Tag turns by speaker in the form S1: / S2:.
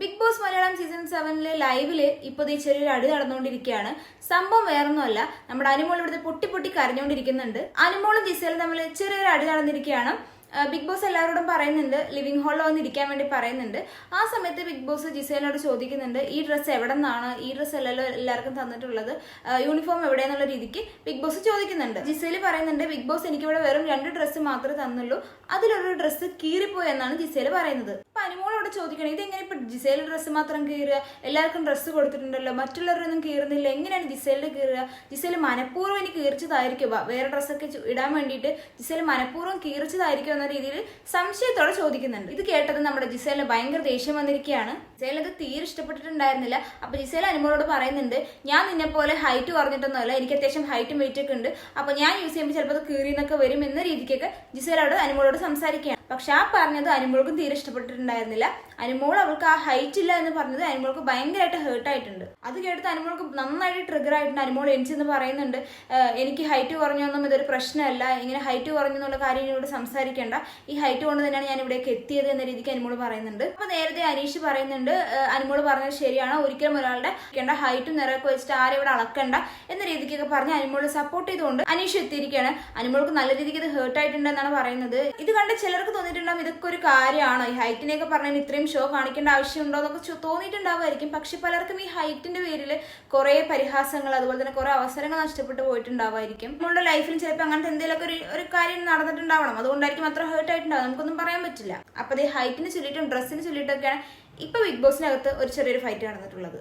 S1: Big boss Malayalam season സെവനിലെ ലൈവിൽ ഇപ്പോൾ ഈ ചെറിയൊരു അടി നടന്നുകൊണ്ടിരിക്കുകയാണ്. സംഭവം വേറൊന്നുമല്ല. നമ്മുടെ അനുമോൾ ഇവിടുത്തെ പൊട്ടി പൊട്ടി കരഞ്ഞുകൊണ്ടിരിക്കുന്നുണ്ട്. അനുമോളും ജിസേലും തമ്മിൽ ചെറിയൊരു അടി നടന്നിരിക്കുകയാണ്. ബിഗ് ബോസ് എല്ലാവരോടും പറയുന്നുണ്ട്. ലിവിംഗ് ഹാളിൽ വന്ന് ഇരിക്കാൻ വേണ്ടി പറയുന്നുണ്ട്. ആ സമയത്ത് ബിഗ് ബോസ് ജിസേലിനോട് ചോദിക്കുന്നുണ്ട് ഈ ഡ്രസ്സ് എവിടെ നിന്നാണ് ഈ ഡ്രസ്സ് അല്ലല്ലോ എല്ലാവർക്കും തന്നിട്ടുള്ളത്. യൂണിഫോം എവിടെയെന്നുള്ള രീതിക്ക്? ബിഗ് ബോസ് ചോദിക്കുന്നുണ്ട്. ജിസേൽ പറയുന്നുണ്ട് ബിഗ് ബോസ് എനിക്കിവിടെ വെറും രണ്ട് ഡ്രസ്സ് മാത്രമേ തന്നുള്ളൂ. അതിലൊരു ഡ്രസ്സ് കീറിപ്പോയി എന്നാണ് ജിസേൽ പറയുന്നത്. അപ്പൊ അനുമോളോട് ചോദിക്കണം ഇതെങ്ങനെ ഇപ്പൊ ജിസേൽ ഡ്രസ്സ് മാത്രം കീറുക? എല്ലാവർക്കും ഡ്രസ്സ് കൊടുത്തിട്ടുണ്ടല്ലോ. മറ്റുള്ളവരൊന്നും കീറുന്നില്ല. എങ്ങനെയാണ് ജിസേലിന് കീറുക? ജിസേൽ മനഃപൂർവം എനിക്ക് കീറിച്ചതായിരിക്കും വേറെ ഡ്രസ്സൊക്കെ ഇടാൻ വേണ്ടിയിട്ട് ജിസേൽ മനഃപൂർവം കീറിച്ചതായിരിക്കും എന്ന രീതിയിൽ സംശയത്തോടെ ചോദിക്കുന്നുണ്ട്. ഇത് കേട്ടത് നമ്മുടെ ജിസേല ഭയങ്കര ദേഷ്യം വന്നിരിക്കുകയാണ്. ജിസേല അത് തീരെ ഇഷ്ടപ്പെട്ടിട്ടുണ്ടായിരുന്നില്ല. അപ്പൊ ജിസേല അനുമോളോട് പറയുന്നുണ്ട് ഞാൻ നിന്നെ പോലെ ഹൈറ്റ് കുറഞ്ഞിട്ടൊന്നുമല്ല എനിക്ക് അത്യാവശ്യം ഹൈറ്റും വെയിറ്റ് ഒക്കെ ഉണ്ട്. അപ്പൊ ഞാൻ യൂസ് ചെയ്യുമ്പോൾ ചിലപ്പോൾ അത് കീറിന്നൊക്കെ വരും എന്ന രീതിക്കൊക്കെ ജിസേലോട് അനുമോളോട് സംസാരിക്കുകയാണ്. പക്ഷെ ആ പറഞ്ഞത് അനുമോൾക്കും തീരെ ഇഷ്ടപ്പെട്ടിട്ടുണ്ടായിരുന്നില്ല. അനുമോൾ അവൾക്ക് ആ ഹൈറ്റ് ഇല്ല എന്ന് പറഞ്ഞത് അനുമോൾക്ക് ഭയങ്കരമായിട്ട് ഹേർട്ട് ആയിട്ടുണ്ട്. അത് കേട്ടത് അനുമോൾക്ക് നന്നായിട്ട് ട്രിഗർ ആയിട്ടുണ്ട്. അനുമോൾ എനിച്ചെന്ന് പറയുന്നുണ്ട് എനിക്ക് ഹൈറ്റ് കുറഞ്ഞൊന്നും ഇതൊരു പ്രശ്നമല്ല. ഇങ്ങനെ ഹൈറ്റ് കുറഞ്ഞെന്നുള്ള കാര്യം ഇവിടെ സംസാരിക്കേണ്ട. ഈ ഹൈറ്റ് കൊണ്ട് തന്നെയാണ് ഞാൻ ഇവിടേക്ക് എത്തിയത് എന്ന രീതിക്ക് അനുമോൾ പറയുന്നുണ്ട്. അപ്പൊ നേരത്തെ അനീഷ് പറയുന്നുണ്ട് അനുമോൾ പറഞ്ഞത് ശരിയാണ്? ഒരിക്കലും ഒരാളുടെ ഹൈറ്റും നിറയൊക്കെ വെച്ചിട്ട് ആരും ഇവിടെ അളക്കണ്ട എന്ന രീതിക്കൊക്കെ പറഞ്ഞ് അനുമോൾ സപ്പോർട്ട് ചെയ്തുകൊണ്ട് അനീഷ് എത്തിയിരിക്കുകയാണ്. അനുമോൾക്ക് നല്ല രീതിക്ക് ഇത് ആയിട്ടുണ്ടെന്നാണ് പറയുന്നത്. ഇത് കണ്ട് ചിലർക്ക് തോന്നിയിട്ടുണ്ടാവും. ഇതൊക്കെ ഒരു കാര്യമാണ്. ഈ ഹൈറ്റിനെയൊക്കെ പറഞ്ഞാൽ ഇത്രയും ഷോ കാണിക്കേണ്ട ആവശ്യമുണ്ടോ എന്നൊക്കെ തോന്നിയിട്ടുണ്ടാവുമായിരിക്കും. പക്ഷെ പലർക്കും ഈ ഹൈറ്റിന്റെ പേരിൽ കുറെ പരിഹാസങ്ങൾ അതുപോലെ തന്നെ കുറെ അവസരങ്ങൾ നഷ്ടപ്പെട്ടു പോയിട്ടുണ്ടാവുമായിരിക്കും. നമ്മളുടെ ലൈഫിൽ ചിലപ്പോൾ അങ്ങനത്തെ എന്തെങ്കിലുമൊക്കെ ഒരു ഒരു കാര്യം നടന്നിട്ടുണ്ടാവണം. അതുകൊണ്ടായിരിക്കും അത്ര ഹേർട്ട് ആയിട്ടുണ്ടാവും നമുക്കൊന്നും പറയാൻ പറ്റില്ല. അപ്പൊ ഈ ഹൈറ്റിന് ചൊല്ലിയിട്ടും ഡ്രസ്സിന് ചൊല്ലിയിട്ടൊക്കെയാണ് ഇപ്പൊ ബിഗ് ബോസിനകത്ത് ഒരു ചെറിയൊരു ഫൈറ്റ് നടന്നിട്ടുള്ളത്.